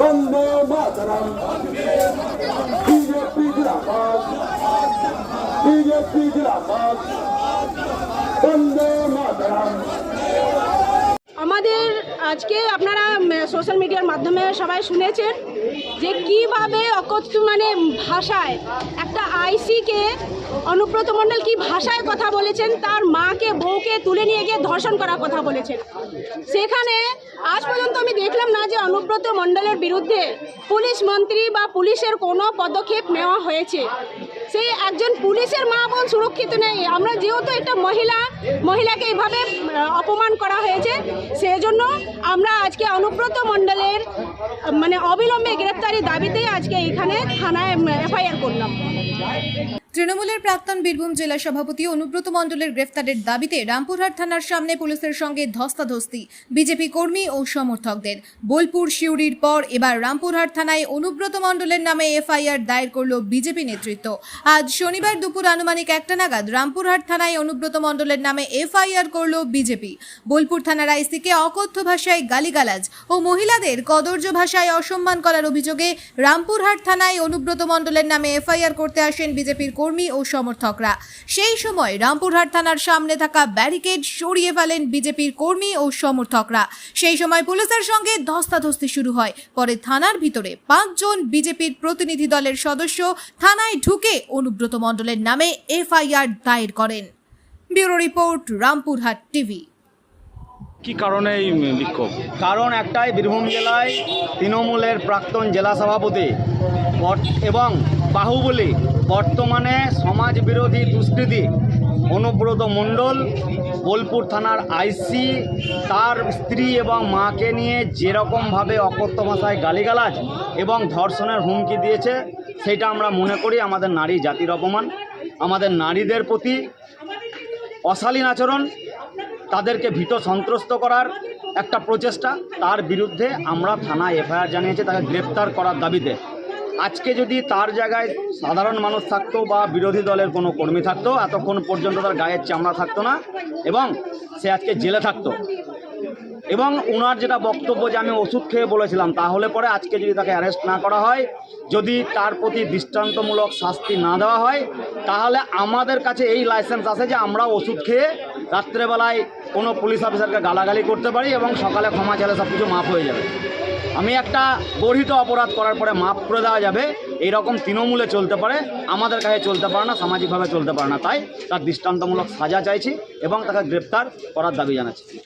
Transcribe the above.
বন্দে মাতরম। BJP জিন্দাবাদ। BJP জিন্দাবাদ। বন্দে মাতরম। আজকে আপনারা সোশ্যাল মিডিয়ার মাধ্যমে সবাই শুনেছেন যে কীভাবে অকথ্য মানে ভাষায় একটা আইসিকে অনুব্রত মণ্ডল কি ভাষায় কথা বলেছেন, তার মাকে, বউকে তুলে নিয়ে গিয়ে ধর্ষণ করার কথা বলেছেন। সেখানে আজ পর্যন্ত আমি দেখলাম না যে অনুব্রত মণ্ডলের বিরুদ্ধে পুলিশ মন্ত্রী বা পুলিশের কোনো পদক্ষেপ নেওয়া হয়েছে। সেই একজন পুলিশের মা বোন সুরক্ষিত নেই। আমরা যেহেতু একটা মহিলা, মহিলাকে এইভাবে অপমান করা হয়েছে, সেজন্য আমরা আজকে অনুব্রত মণ্ডলের মানে অবিলম্বে গ্রেপ্তারি দাবিতে আজকে এখানে থানায় এফআইআর করলাম। তৃণমূলের প্রাক্তন বীরভূম জেলা সভাপতি অনুব্রত মণ্ডলের গ্রেফতারের দাবিতে রামপুরহাট থানার সামনে পুলিশের সঙ্গে ধস্তাধস্তি। বিজেপি কর্মী ও সমর্থকদের। বোলপুর শিউরির পর এবার রামপুরহাট থানায় অনুব্রত মণ্ডলের নামে এফআইআর দায়ের করল বিজেপি নেতৃত্ব। আজ শনিবার দুপুর আনুমানিক একটা নাগাদ রামপুরহাট থানায় অনুব্রত মণ্ডলের নামে এফআইআর করল বিজেপি। বোলপুর থানার আইসিকে অকথ্য ভাষায় গালিগালাজ ও মহিলাদের কদর্য ভাষায় অসম্মান করার অভিযোগে রামপুরহাট থানায় অনুব্রত মণ্ডলের নামে এফআইআর করতে আসেন বিজেপির কর্মী ও সমর্থকরা। সেই সময় রামপুরহাট থানার সামনে থাকা ব্যারিকেড সরিয়ে ফেলেন বিজেপির কর্মী ও সমর্থকরা। সেই সময় পুলিশের সঙ্গে ধস্তাধস্তি শুরু হয়। পরে থানার ভিতরে পাঁচজন বিজেপির প্রতিনিধি দলের সদস্য থানায় ঢুকে অনুব্রত মণ্ডলের নামে এফআইআর দায়ের করেন। Bureau report Rampurhat TV. কি কারণে এই বিক্ষোভ? কারণ একটাই বীরভূম জেলায় তৃণমূলের প্রাক্তন জেলা সভাপতি এবং বাহুবলী বর্তমানে সমাজ বিরোধী দুষ্কৃতি, অনুব্রত মণ্ডল, বোলপুর থানার আইসি, তার স্ত্রী এবং মাকে নিয়ে যেরকমভাবে অকথ্য ভাষায় গালিগালাজ এবং ধর্ষণের হুমকি দিয়েছে, সেটা আমরা মনে করি আমাদের নারী জাতির অপমান। আমাদের নারীদের প্রতি অশালীন আচরণ, তাদেরকে ভীত সন্ত্রস্ত করার একটা প্রচেষ্টা, তার বিরুদ্ধে আমরা থানায় এফআইআর জানিয়েছি, তাকে গ্রেপ্তার করার দাবিতে। আজকে যদি তার জায়গায় সাধারণ মানুষ থাকতো বা বিরোধী দলের কোনো কর্মী থাকতো, এতক্ষণ পর্যন্ত তার গায়ের চামড়া থাকতো না এবং সে আজকে জেলে থাকতো। এবং ওনার যেটা বক্তব্য যে আমি ওষুধ খেয়ে বলেছিলাম, তাহলে পরে আজকে যদি তাকে অ্যারেস্ট না করা হয়, যদি তার প্রতি দৃষ্টান্তমূলক শাস্তি না দেওয়া হয়, তাহলে আমাদের কাছে এই লাইসেন্স আছে যে আমরা ওষুধ খেয়ে রাত্রেবেলায় কোনো পুলিশ অফিসারকে গালাগালি করতে পারি এবং সকালে ক্ষমা চাইলে সব কিছু মাফ হয়ে যাবে। আমি একটা গর্হিত অপরাধ করার পরে মাফ করে দেওয়া যাবে এই রকম তৃণমূলে চলতে পারে, আমাদের কাছে চলতে পারে না, সামাজিকভাবে চলতে পারে না, তাই তার দৃষ্টান্তমূলক সাজা চাইছি এবং তাকে গ্রেপ্তার করার দাবি জানাচ্ছি।